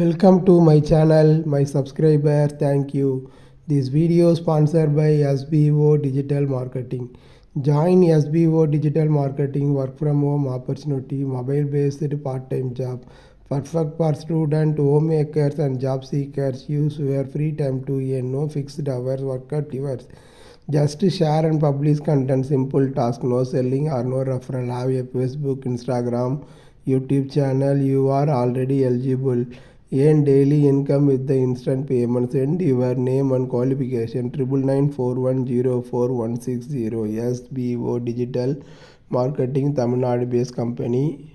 Welcome to my channel, my subscriber, thank you. This video sponsored by SBO Digital Marketing. Join SBO Digital Marketing work from home opportunity, mobile based part time job. Perfect for student, homemakers and job seekers. Use your free time to earn no fixed hours, work at yours. Just share and publish content, simple task, no selling or no referral. Have a Facebook, Instagram, YouTube channel. You are already eligible. Earn daily income with the instant payment. Send your name and qualification triple nine four one zero four one six zero. SBO Digital Marketing Tamil Nadu based company.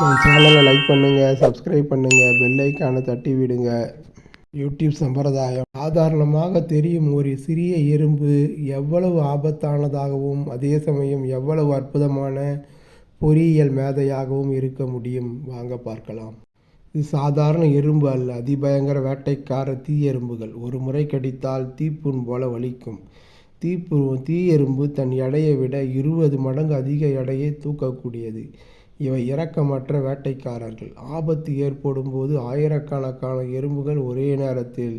நம்ம சேனலை like பண்ணுங்கள் subscribe பண்ணுங்கள் bell ஐக்கானை தட்டி விடுங்க. YouTube சம்பிரதாயம். சாதாரணமாக தெரியும் ஒரு சிறிய எறும்பு எவ்வளவு ஆபத்தானதாகவும் அதே சமயம் எவ்வளவு அற்புதமான பொறியியல் மேதையாகவும் இருக்க முடியும். வாங்க பார்க்கலாம். இது சாதாரண எறும்பு அல்ல அதிபயங்கர வேட்டைக்கார தீ எறும்புகள். ஒரு முறை கடித்தால் தீப்புண் போல வலிக்கும். தீப்பு தீ எறும்பு தன் எடையை விட இருபது மடங்கு அதிக எடையை தூக்கக்கூடியது. இவை இரக்கமற்ற வேட்டைக்காரர்கள். ஆபத்து ஏற்படும் போது ஆயிரக்கணக்கான எறும்புகள் ஒரே நேரத்தில்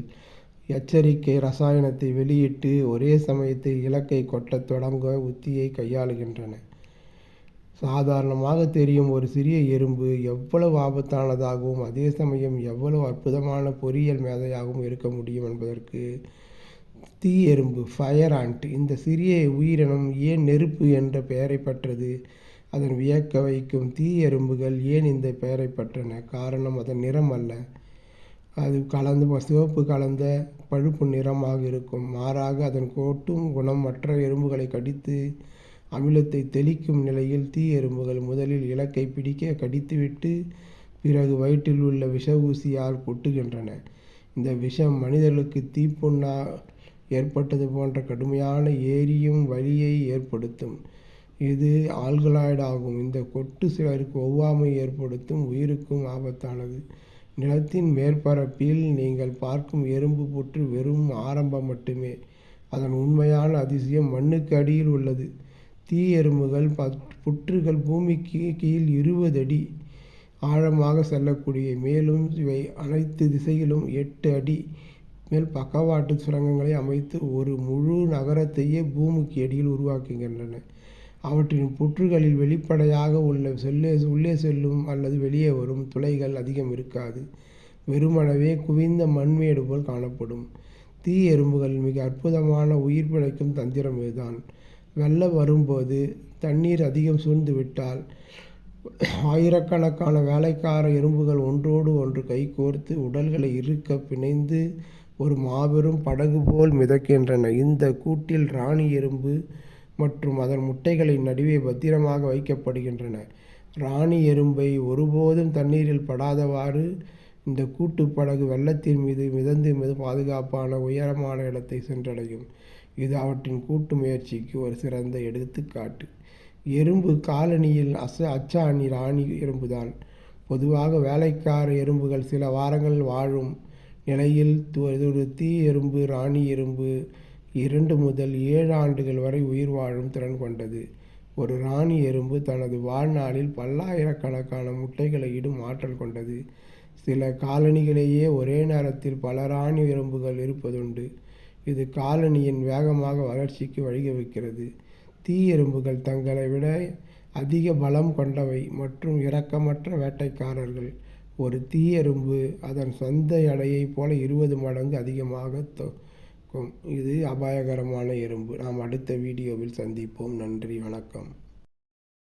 எச்சரிக்கை ரசாயனத்தை வெளியிட்டு ஒரே சமயத்தில் இலக்கை கொட்டத் தொடங்க உத்தியை கையாளுகின்றன. சாதாரணமாக தெரியும் ஒரு சிறிய எறும்பு எவ்வளவு ஆபத்தானதாகவும் அதே சமயம் எவ்வளவு அற்புதமான பொறியியல் மேதையாகவும் இருக்க முடியும் என்பதற்கு தீ எறும்பு ஃபயர் ஆண்ட் இந்த சிறிய உயிரினம் ஏன் நெருப்பு என்ற பெயரை பெற்றது? அதன் வியக்க வைக்கும் தீ எறும்புகள் ஏன் இந்த பெயரை பெற்றன? காரணம் அதன் நிறம் அல்ல. அது கலந்து சிவப்பு கலந்த பழுப்பு நிறமாக இருக்கும். மாறாக அதன் கோட்டும் குணம் மற்ற எறும்புகளை கடித்து அமிலத்தை தெளிக்கும் நிலையில் தீ எறும்புகள் முதலில் இலக்கை பிடிக்க கடித்துவிட்டு பிறகு வயிற்றில் உள்ள விஷ ஊசியால் கொட்டுகின்றன. இந்த விஷம் மனிதர்களுக்கு தீப்புண்ணா ஏற்பட்டது போன்ற கடுமையான ஏரியும் வலியை ஏற்படுத்தும். இது ஆல்கலாய்டு ஆகும் இந்த கொட்டு சிலருக்கு ஒவ்வாமை ஏற்படுத்தும் உயிருக்கும் ஆபத்தானது. நிலத்தின் மேற்பரப்பில் நீங்கள் பார்க்கும் எறும்பு புற்று வெறும் ஆரம்பம் மட்டுமே. அதன் உண்மையான அதிசயம் மண்ணுக்கு அடியில் உள்ளது. தீ எறும்புகள் புற்றுகள் பூமிக்கு கீழ் இருபது அடி ஆழமாக செல்லக்கூடிய மேலும் இவை அனைத்து திசையிலும் எட்டு அடி மேல் பக்கவாட்டு சுரங்கங்களை அமைத்து ஒரு முழு நகரத்தையே பூமிக்கு அடியில் உருவாக்குகின்றன. அவற்றின் புற்றுகளில் வெளிப்படையாக உள்ள செல்லே உள்ளே செல்லும் அல்லது வெளியே வரும் துளைகள் அதிகம் இருக்காது. வெறுமனவே குவிந்த மண்மேடு போல் காணப்படும். தீ எறும்புகள் மிக அற்புதமான உயிர் பிழைக்கும் தந்திரம் இதுதான். வெள்ளம் வரும்போது தண்ணீர் அதிகம் சூழ்ந்து விட்டால் ஆயிரக்கணக்கான வேலைக்கார எறும்புகள் ஒன்றோடு ஒன்று கைகோர்த்து உடல்களை இருக்க பிணைந்து ஒரு மாபெரும் படகு போல் மிதக்கின்றன. இந்த கூட்டில் ராணி எறும்பு மற்றும் அதன் முட்டைகளின் நடுவே பத்திரமாக வைக்கப்படுகின்றன. ராணி எறும்பை ஒருபோதும் தண்ணீரில் படாதவாறு இந்த கூட்டுப்படகு வெள்ளத்தின் மீது மிதந்து மித பாதுகாப்பான உயரமான இடத்தை சென்றடையும். இது அவற்றின் கூட்டு முயற்சிக்கு ஒரு சிறந்த எடுத்துக்காட்டு. எறும்பு காலனியில் அச அச்சாணி ராணி எறும்புதான். பொதுவாக வேலைக்கார எறும்புகள் சில வாரங்கள் வாழும் நிலையில் ஒரு தீ எறும்பு ராணி எறும்பு இரண்டு முதல் ஏழு ஆண்டுகள் வரை உயிர் வாழும் திறன் கொண்டது. ஒரு ராணி எறும்பு தனது வாழ்நாளில் பல்லாயிரக்கணக்கான முட்டைகளை இடும் ஆற்றல் கொண்டது. சில காலனிகளையே ஒரே நேரத்தில் பல ராணி எறும்புகள் இருப்பதுண்டு. இது காலனியின் வேகமாக வளர்ச்சிக்கு வழிவகுக்கிறது. தீ எறும்புகள் தங்களை விட அதிக பலம் கொண்டவை மற்றும் இரக்கமற்ற வேட்டைக்காரர்கள். ஒரு தீ எறும்பு அதன் சொந்த எடையைப் போல இருபது மடங்கு அதிகமாக இது அபாயகரமான எறும்பு. நாம் அடுத்த வீடியோவில் சந்திப்போம். நன்றி. வணக்கம்.